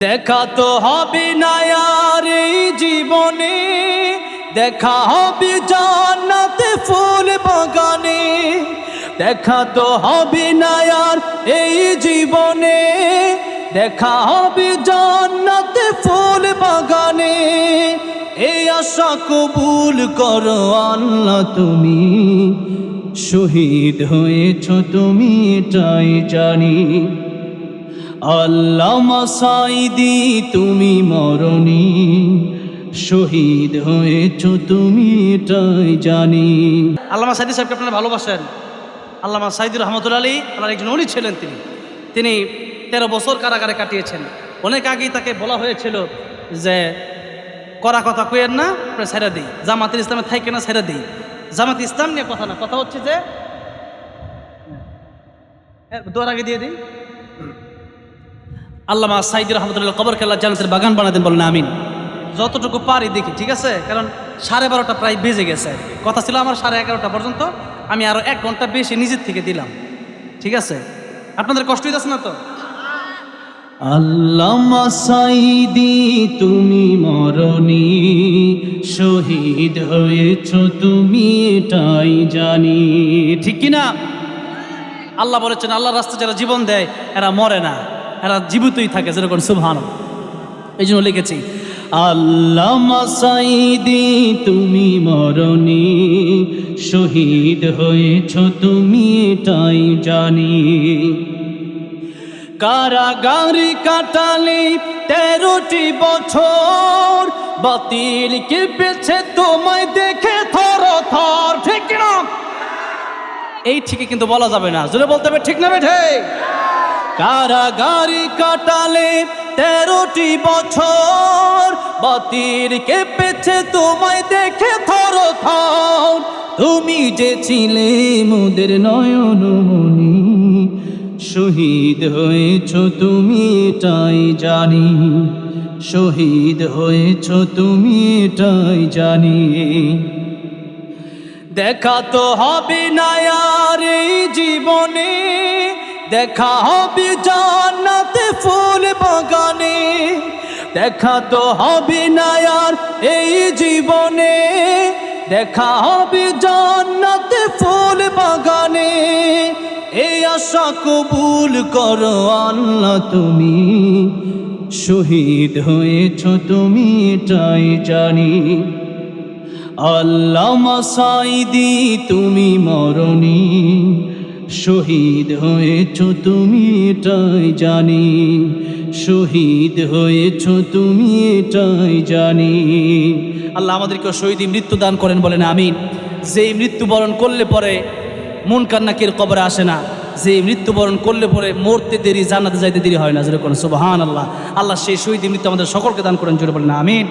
দেখা তো হবে না আর এই জীবনে, দেখা হবে জান্নাতে ফুল বাগানে, দেখা তো হবে না আর এই জীবনে, দেখা হবে জান্নাতে ফুল বাগানে। এই আশা কবুল করো আল্লাহ তুমি, শহীদ হয়েছ তুমি এটাই জানি। আল্লামা সাইদি তুমি মরণি। শহীদ হয়েছ তুমি, এটাই জানি। আল্লামা সাইদি সাহেবকে আপনারা ভালোবাসেন। আল্লামা সাইদি রহমতুল্লা আলী আমার একজন উনি ছিলেন তিনি। তিনি তেরো বছর কারাগারে কাটিয়েছেন। অনেক আগেই তাকে বলা হয়েছিল যে, করা কথা কইয়েন না ছেড়ে দিই। জামাতের ইসলামে থাইকে না, ছেড়ে দিই। জামাত ইসলাম নিয়ে কথা না, কথা হচ্ছে যে দোয়ার আগে দিয়ে দিই। আল্লামা সাইদি রহমতুল্লাহ কবর খেলা জান্নাতের বাগান বানাতেন বলেন আমিন। যতটুকু পারি দেখি ঠিক আছে? কারণ সাড়ে বারোটা প্রায় বেজে গেছে। কথা ছিল আমার সাড়ে এগারোটা পর্যন্ত আমি আরও এক ঘণ্টা বেশি নিজের থেকে দিলাম। ঠিক আছে? আপনাদের কষ্ট হইতেছে না তো? আল্লামা সাইদি তুমি মরণি শহীদ হয়েছ তুমি এটাই জানি। ঠিক কি না আল্লাহ বলেছেন আল্লাহ রাস্তা যারা জীবন দেয় এরা মরে না। এরা জীবিতই থাকে, যেরকম সুভান এই জন্য লিখেছি, আল্লামা সাইদি তুমি মরণি, শহীদ হয়েছ তুমি এটাই জানি। কারাগারি কাটালে তেরোটি বছর, বাতিল কেঁপেছে তোমায় দেখে থর থর ঠিক না এই ঠিকই কিন্তু বলা যাবে না। জোরে বলতে হবে, ঠিক না বেঠে কারাগারি কাটালে তেরোটি বছর। বাতির কেঁপেছে, তোমায় দেখে থর থর তুমি যে ছিলে মোদের নয়নমণি, শহীদ হয়েছ তুমি এটাই জানি। শহীদ হয়েছ তুমি এটাই জানি। দেখা তো হবে না আর এই জীবনে। দেখা হবে জান্নাতে ফুল বাগানে। দেখা তো হবে না আর এই জীবনে। দেখা হবে জান্নাতে ফুল বাগানে। এই আশা কবুল করো আল্লাহ তুমি। শহীদ হয়েছ তুমি, এটাই জানি। আল্লামা সাইদি তুমি মরণি। শহীদ হয়েছ তুমি এটাই জানি। শহীদ হয়েছ তুমি এটাই জানি। আল্লাহ আমাদেরকে শহীদ মৃত্যু দান করেন বলেন আমিন। যেই মৃত্যুবরণ করলে পরে মন কান্নাকির কবরে আসে না। যে মৃত্যুবরণ করলে পরে মরতে দেরি, জান্নাতে যাইতে দেরি হয় না। যেরকম সুবাহান আল্লাহ আল্লাহ সেই শহীদ মৃত্যু আমাদের সকলকে দান করেন, জোরে বলেন আমিন।